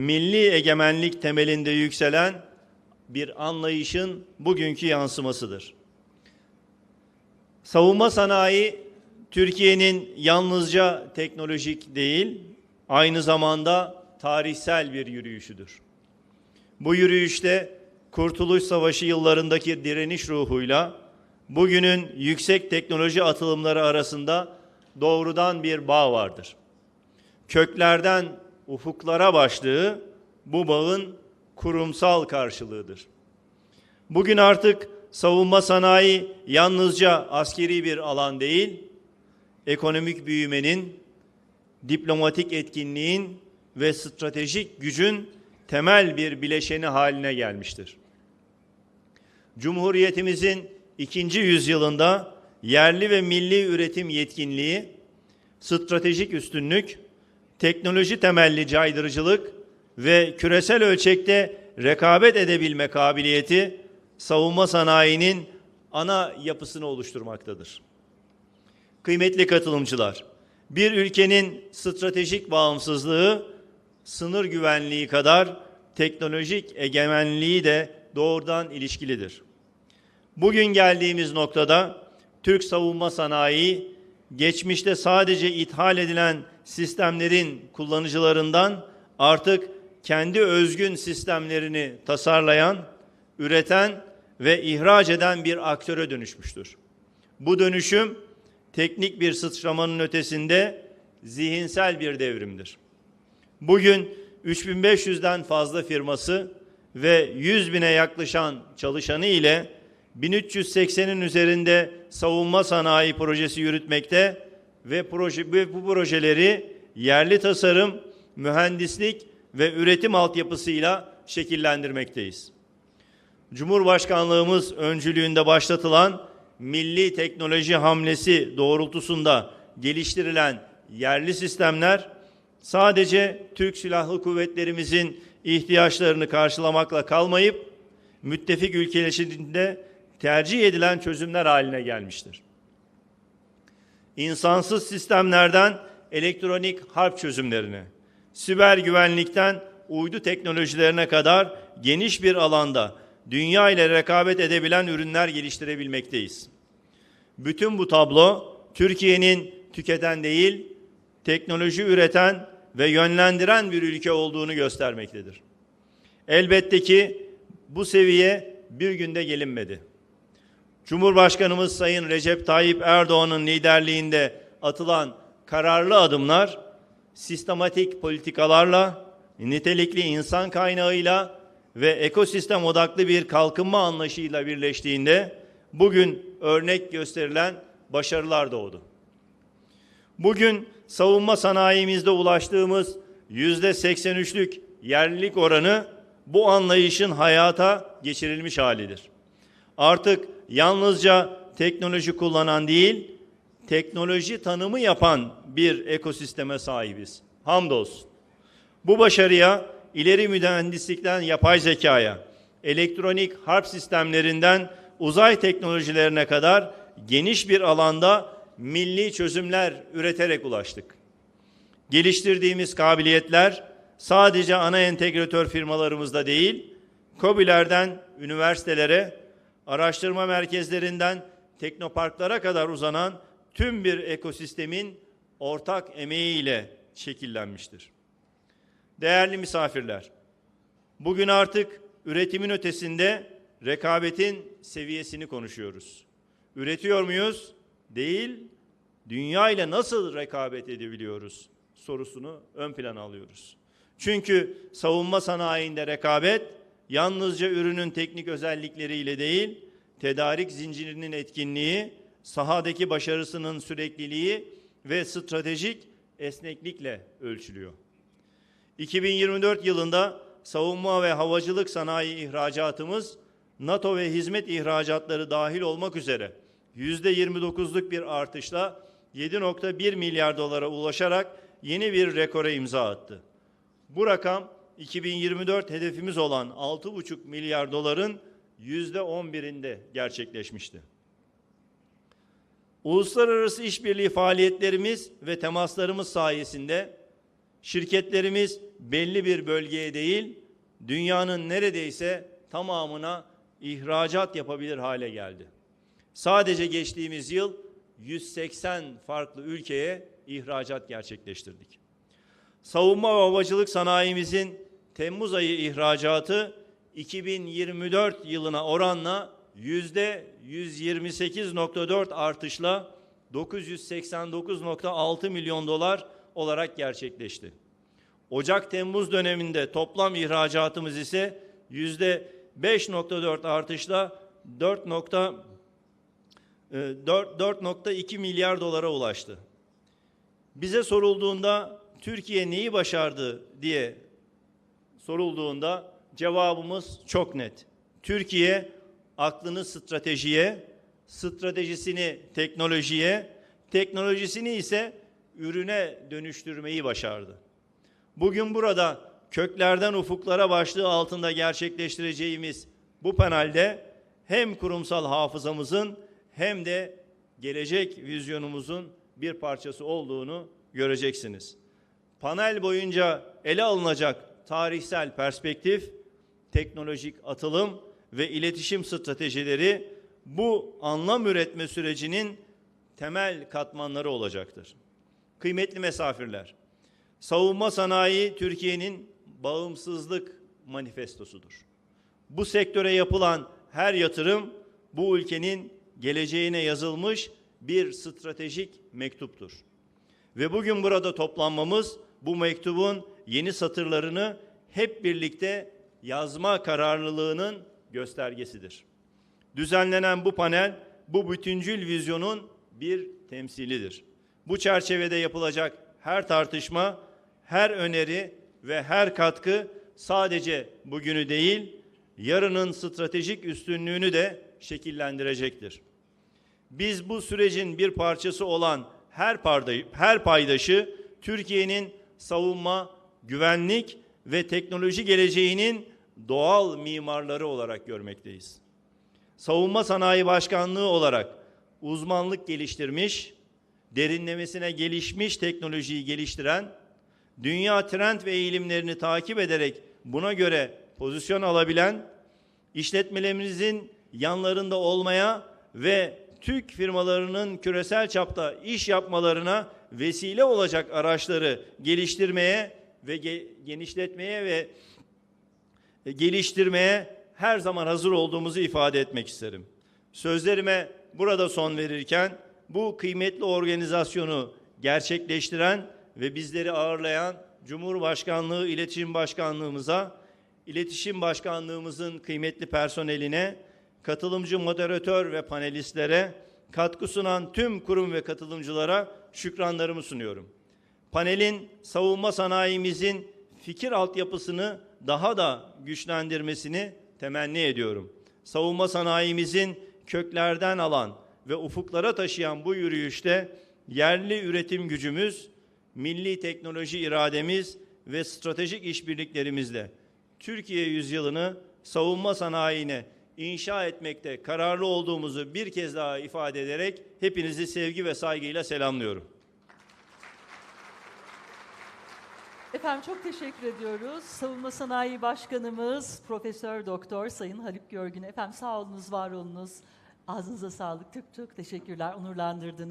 milli egemenlik temelinde yükselen bir anlayışın bugünkü yansımasıdır. Savunma sanayi Türkiye'nin yalnızca teknolojik değil, aynı zamanda tarihsel bir yürüyüşüdür. Bu yürüyüşte Kurtuluş Savaşı yıllarındaki direniş ruhuyla bugünün yüksek teknoloji atılımları arasında doğrudan bir bağ vardır. Köklerden ufuklara başlığı bu bağın kurumsal karşılığıdır. Bugün artık savunma sanayi yalnızca askeri bir alan değil, ekonomik büyümenin, diplomatik etkinliğin ve stratejik gücün temel bir bileşeni haline gelmiştir. Cumhuriyetimizin ikinci yüzyılında yerli ve milli üretim yetkinliği, stratejik üstünlük, teknoloji temelli caydırıcılık ve küresel ölçekte rekabet edebilme kabiliyeti savunma sanayinin ana yapısını oluşturmaktadır. Kıymetli katılımcılar, bir ülkenin stratejik bağımsızlığı sınır güvenliği kadar teknolojik egemenliği de doğrudan ilişkilidir. Bugün geldiğimiz noktada Türk savunma sanayi geçmişte sadece ithal edilen sistemlerin kullanıcılarından artık kendi özgün sistemlerini tasarlayan, üreten ve ihraç eden bir aktöre dönüşmüştür. Bu dönüşüm teknik bir sıçramanın ötesinde zihinsel bir devrimdir. Bugün 3500'den fazla firması ve 100 bine yaklaşan çalışanı ile 1380'in üzerinde savunma sanayi projesi yürütmekte ve proje, ve bu projeleri yerli tasarım, mühendislik ve üretim altyapısıyla şekillendirmekteyiz. Cumhurbaşkanlığımız öncülüğünde başlatılan milli teknoloji hamlesi doğrultusunda geliştirilen yerli sistemler sadece Türk Silahlı Kuvvetlerimizin ihtiyaçlarını karşılamakla kalmayıp müttefik ülkelerinde tercih edilen çözümler haline gelmiştir. İnsansız sistemlerden elektronik harp çözümlerine, siber güvenlikten uydu teknolojilerine kadar geniş bir alanda dünya ile rekabet edebilen ürünler geliştirebilmekteyiz. Bütün bu tablo Türkiye'nin tüketen değil, teknoloji üreten ve yönlendiren bir ülke olduğunu göstermektedir. Elbette ki bu seviye bir günde gelinmedi. Cumhurbaşkanımız Sayın Recep Tayyip Erdoğan'ın liderliğinde atılan kararlı adımlar sistematik politikalarla, nitelikli insan kaynağıyla ve ekosistem odaklı bir kalkınma anlayışıyla birleştiğinde bugün örnek gösterilen başarılar doğdu. Bugün savunma sanayimizde ulaştığımız yüzde 83'lük yerlilik oranı bu anlayışın hayata geçirilmiş halidir. Artık yalnızca teknoloji kullanan değil, teknoloji tanımı yapan bir ekosisteme sahibiz. Hamdolsun. Bu başarıya ileri mühendislikten yapay zekaya, elektronik harp sistemlerinden uzay teknolojilerine kadar geniş bir alanda milli çözümler üreterek ulaştık. Geliştirdiğimiz kabiliyetler sadece ana entegratör firmalarımızda değil, KOBİ'lerden üniversitelere, araştırma merkezlerinden teknoparklara kadar uzanan tüm bir ekosistemin ortak emeğiyle şekillenmiştir. Değerli misafirler, bugün artık üretimin ötesinde rekabetin seviyesini konuşuyoruz. Üretiyor muyuz? Değil, dünya ile nasıl rekabet edebiliyoruz sorusunu ön plana alıyoruz. Çünkü savunma sanayinde rekabet yalnızca ürünün teknik özellikleriyle değil, tedarik zincirinin etkinliği, sahadaki başarısının sürekliliği ve stratejik esneklikle ölçülüyor. 2024 yılında savunma ve havacılık sanayi ihracatımız NATO ve hizmet ihracatları dahil olmak üzere yüzde 29'luk bir artışla 7.1 milyar dolara ulaşarak yeni bir rekora imza attı. Bu rakam 2024 hedefimiz olan 6,5 milyar doların yüzde 11'inde gerçekleşmişti. Uluslararası işbirliği faaliyetlerimiz ve temaslarımız sayesinde Şirketlerimiz belli bir bölgeye değil, dünyanın neredeyse tamamına ihracat yapabilir hale geldi. Sadece geçtiğimiz yıl 180 farklı ülkeye ihracat gerçekleştirdik. Savunma ve havacılık sanayimizin Temmuz ayı ihracatı 2024 yılına oranla yüzde 128.4 artışla 989.6 milyon dolar olarak gerçekleşti. Ocak-Temmuz döneminde toplam ihracatımız ise yüzde 5.4 artışla 4. 4.2 milyar dolara ulaştı. Bize sorulduğunda Türkiye neyi başardı diye sorulduğunda cevabımız çok net. Türkiye aklını stratejiye, stratejisini teknolojiye, teknolojisini ise ürüne dönüştürmeyi başardı. Bugün burada köklerden ufuklara başlığı altında gerçekleştireceğimiz bu panelde hem kurumsal hafızamızın hem de gelecek vizyonumuzun bir parçası olduğunu göreceksiniz. Panel boyunca ele alınacak tarihsel perspektif, teknolojik atılım ve iletişim stratejileri bu anlam üretme sürecinin temel katmanları olacaktır. Kıymetli misafirler, savunma sanayi Türkiye'nin bağımsızlık manifestosudur. Bu sektöre yapılan her yatırım bu ülkenin geleceğine yazılmış bir stratejik mektuptur. Ve bugün burada toplanmamız bu mektubun yeni satırlarını hep birlikte yazma kararlılığının göstergesidir. Düzenlenen bu panel bu bütüncül vizyonun bir temsilidir. Bu çerçevede yapılacak her tartışma, her öneri ve her katkı sadece bugünü değil, yarının stratejik üstünlüğünü de şekillendirecektir. Biz bu sürecin bir parçası olan her, her paydaşı Türkiye'nin savunma, güvenlik ve teknoloji geleceğinin doğal mimarları olarak görmekteyiz. Savunma Sanayi Başkanlığı olarak uzmanlık geliştirmiş, derinlemesine gelişmiş teknolojiyi geliştiren, dünya trend ve eğilimlerini takip ederek buna göre pozisyon alabilen, işletmelerimizin yanlarında olmaya ve Türk firmalarının küresel çapta iş yapmalarına vesile olacak araçları geliştirmeye ve ge- genişletmeye ve e, geliştirmeye her zaman hazır olduğumuzu ifade etmek isterim. Sözlerime burada son verirken bu kıymetli organizasyonu gerçekleştiren ve bizleri ağırlayan Cumhurbaşkanlığı İletişim Başkanlığımıza, İletişim Başkanlığımızın kıymetli personeline, katılımcı moderatör ve panelistlere, katkı sunan tüm kurum ve katılımcılara şükranlarımı sunuyorum. Panelin savunma sanayimizin fikir altyapısını daha da güçlendirmesini temenni ediyorum. Savunma sanayimizin köklerden alan ve ufuklara taşıyan bu yürüyüşte yerli üretim gücümüz, milli teknoloji irademiz ve stratejik işbirliklerimizle Türkiye yüzyılını savunma sanayine inşa etmekte kararlı olduğumuzu bir kez daha ifade ederek hepinizi sevgi ve saygıyla selamlıyorum. Efendim çok teşekkür ediyoruz. Savunma Sanayi Başkanımız Profesör Doktor Sayın Haluk Görgün. Efendim sağ olunuz, var olunuz. Ağzınıza sağlık. Çok çok teşekkürler. Onurlandırdınız.